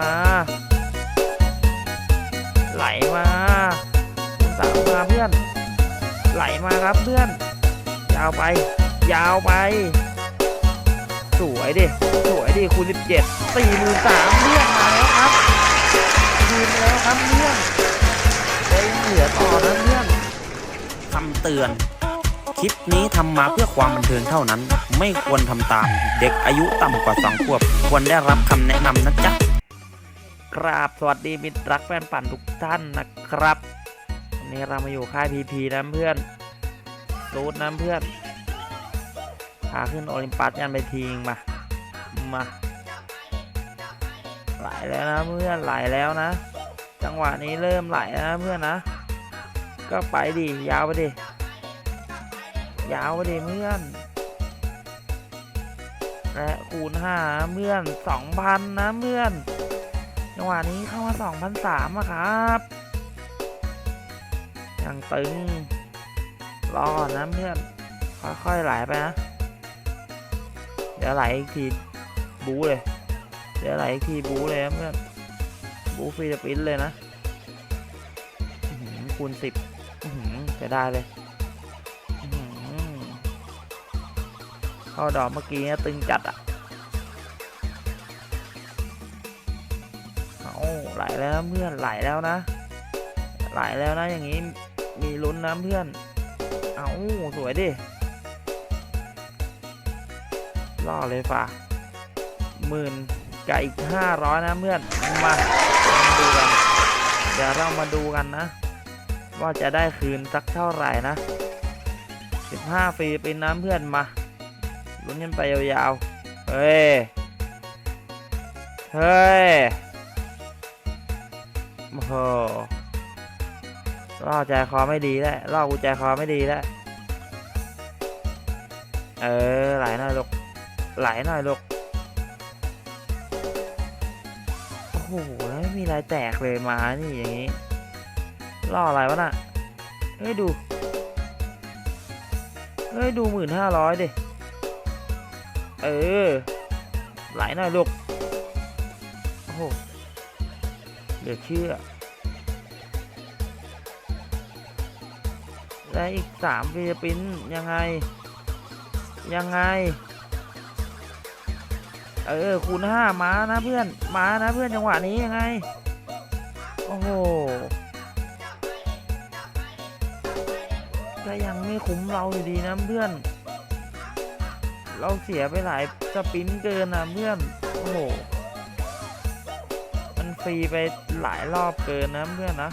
มา ไหลมาสามมาเพื่อน ไหลมาครับเพื่อน ยาวไป ยาวไป สวยดิ สวยดิคูณสิบเจ็ดสี่หมื่นสามเพื่อนมาแล้วครับคืนแล้วครับเพื่อนได้ยังเหลือต่อนะเพื่อนคำเตือนคลิปนี้ทำมาเพื่อความบันเทิงเท่านั้น ไม่ควรทำตาม เด็กอายุต่ำกว่าสองขวบ ควรได้รับคำแนะนำนะจ๊ะ กราบสวัสดีมิตรรักแฟนปั่นทุกท่านนะครับวันนี้เรามาอยู่ค่ายพีพีนะเพื่อนซูดนะเพื่อนพาขึ้นโอลิมปัสยันไปทีงมามาไหลแล้วนะเพื่อนไหลแล้วนะ จังหวะนี้เริ่มไหลแล้วนะเพื่อนนะ ก็ไปดิยาวไปดิยาวไปดิเพื่อนและคูณห้าเพื่อนสองพันนะเพื่อน จังหวะนี้เข้ามาสองพันสามอะครับยังตึง รอนะเพื่อน ค่อยๆไหลไปนะ เดี๋ยวไหลอีกทีบูเลย เดี๋ยวไหลอีกทีบูเลยนะเพื่อน บูฟรีสปินเลยนะคูณสิบจะได้เลยอื้อหือเข้าดอกเมื่อกี้นี่ยตึงจัดอะ ไหลแล้วนะเพื่อนไหลแล้วนะ ไหลแล้วนะอย่างนี้มีลุ้นนะเพื่อน เอาสวยดิล่อเลยฝ่าหมื่นกับอีกห้าร้อยนะเพื่อนมาดูกันเดี๋ยวเรามาดูกันนะ ว่าจะได้คืนสักเท่าไหร่นะ15ฟรีเป็นน้ำเพื่อนมาลุ้นกันไปยาวๆเฮ้ย เฮ้ย โอ้โหล่อใจคอไม่ดีแล้วล่อกูใจคอไม่ดีแล้ว เออ ไหลหน่อยลูก ไหลหน่อยลูก โอ้โหไม่มีอะไรแตกเลยมานี่อย่างนี้ ล่ออะไรวะน่ะ เฮ้ยดู เฮ้ยดูหมื่นห้าร้อยดิ เออ ไหลหน่อยลูก โอ้โห เหลือเชื่อ และอีกสามฟิลิปปินส์ยังไง ยังไง เออ คูณห้ามานะเพื่อนมานะเพื่อนจังหวะนี้ยังไง โอ้โหก็ยังไม่คุ้มเราอยู่ดีนะเพื่อน เราเสียไปหลายสปินเกินนะเพื่อน โอ้โหม ฟรีไปหลายรอบเกินนะเพื่อนนะ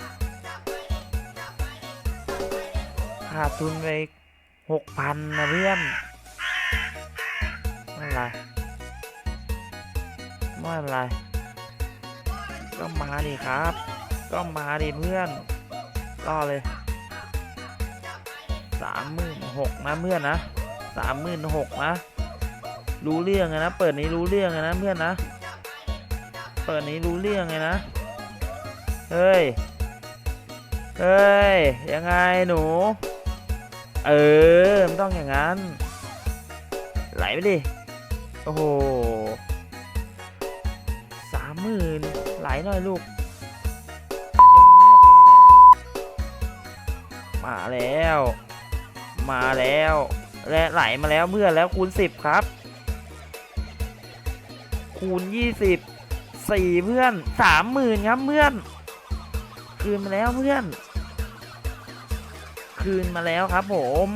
ขาดทุนไปหกพันนะเพื่อนไม่เป็นไรไม่เป็นไรก็มาดิครับ ก็มาดิเพื่อนรอเลยสามหมื่นหกนะเพื่อนนะสามหมื่นหกนะ รู้เรื่องนะ เปิดนี้รู้เรื่องนะเพื่อนนะ ปิดนี้รู้เรื่องเลยนะ เฮ้ย เฮ้ย ยังไงหนู เออมันต้องอย่างนั้น ไหลไปดิ โอ้โหสามหมื่นไหลหน่อยลูก มาแล้ว มาแล้ว และไหลมาแล้วเพื่อนแล้วคูณสิบครับคูณยี่ สี่เพื่อนสามหมื่นครับเพื่อน คืนมาแล้วเพื่อน คืนมาแล้วครับผม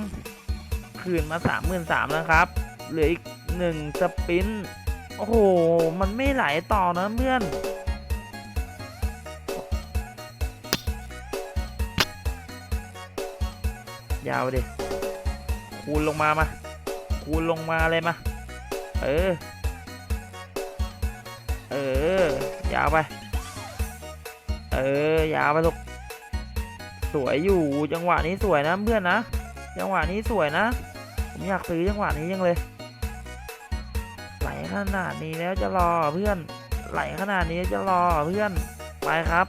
คืนมาสามหมื่นสามนะครับ เหลืออีกหนึ่งสปิน โอ้โห มันไม่ไหลต่อนะเพื่อนยาวดิคูณลงมามาคูณลงมาเลยมา เออ เออยาวไป เออยาวไปลูกสวยอยู่จังหวะนี้สวยนะเพื่อนนะจังหวะนี้สวยนะ ผมอยากซื้อจังหวะนี้ยังเลย ไหลขนาดนี้แล้วจะรอเพื่อน ไหลขนาดนี้จะรอเพื่อนไปครับ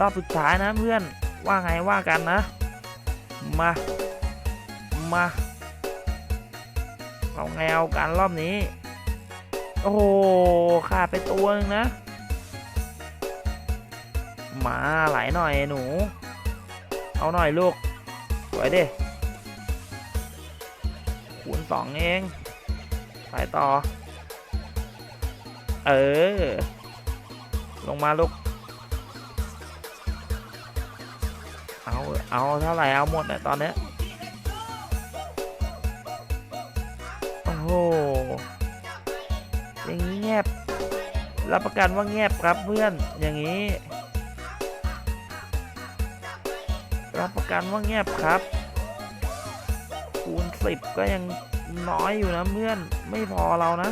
รอบสุดท้ายนะเพื่อนว่าไงว่ากันนะ มามาเอาไงเอากันรอบนี้ โอ้โหขาดไปตัวนึงนะ มาไหลหน่อยหนู เอาหน่อยลูก สวยดิ คูณสองเองไปต่อ เออ ลงมาลูก เอา เอาเท่าไหร่เอาหมดเนี่ยตอนเนี้ยโอ้โห บรับประกันว่าเงียบครับเพื่อนอย่างนี้ รับประกันว่าเงียบครับ คูณสิบก็ยังน้อยอยู่นะเพื่อนไม่พอเรานะ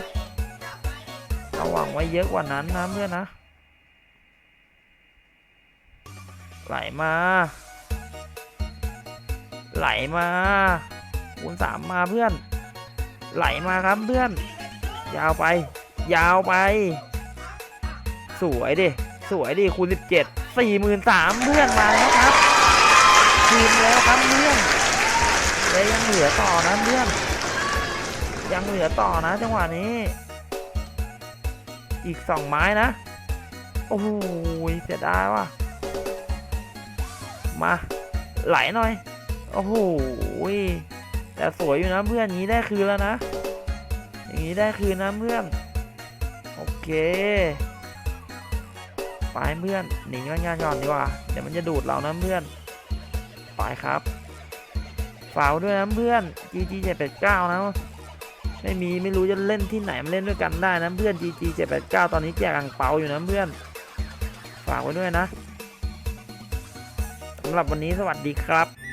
เราหวังไว้เยอะกว่านั้นนะเพื่อนนะ ไหลมา ไหลมา คูณสามมาเพื่อน ไหลมาครับเพื่อน ยาวไป ยาวไป สวยดิ สวยดิ คูณสิบเจ็ดสี่หมื่นสามเพื่อนมาแล้วครับคืนแล้วครับเพื่อนและยังเหลือต่อนะเพื่อน ยังเหลือต่อนะ จังหวะนี้ อีกสองไม้นะ โอ้โหเสียดายว่ะ มา ไหลหน่อย โอ้โหแต่สวยอยู่นะเพื่อนนี้ได้คืนแล้วนะ อย่างนี้ได้คืนนะเพื่อน เค ไปเพื่อน หนีมันงานก่อนดีกว่า เดี๋ยวมันจะดูดเรานะเพื่อน ไปครับ ฝากด้วยนะเพื่อน GG 789นะไม่มีไม่รู้จะเล่นที่ไหนมาเล่นด้วยกันได้นะเพื่อน GG 789ตอนนี้แจกอังเปาอยู่นะเพื่อน ฝากไว้ด้วยนะสำหรับวันนี้สวัสดีครับ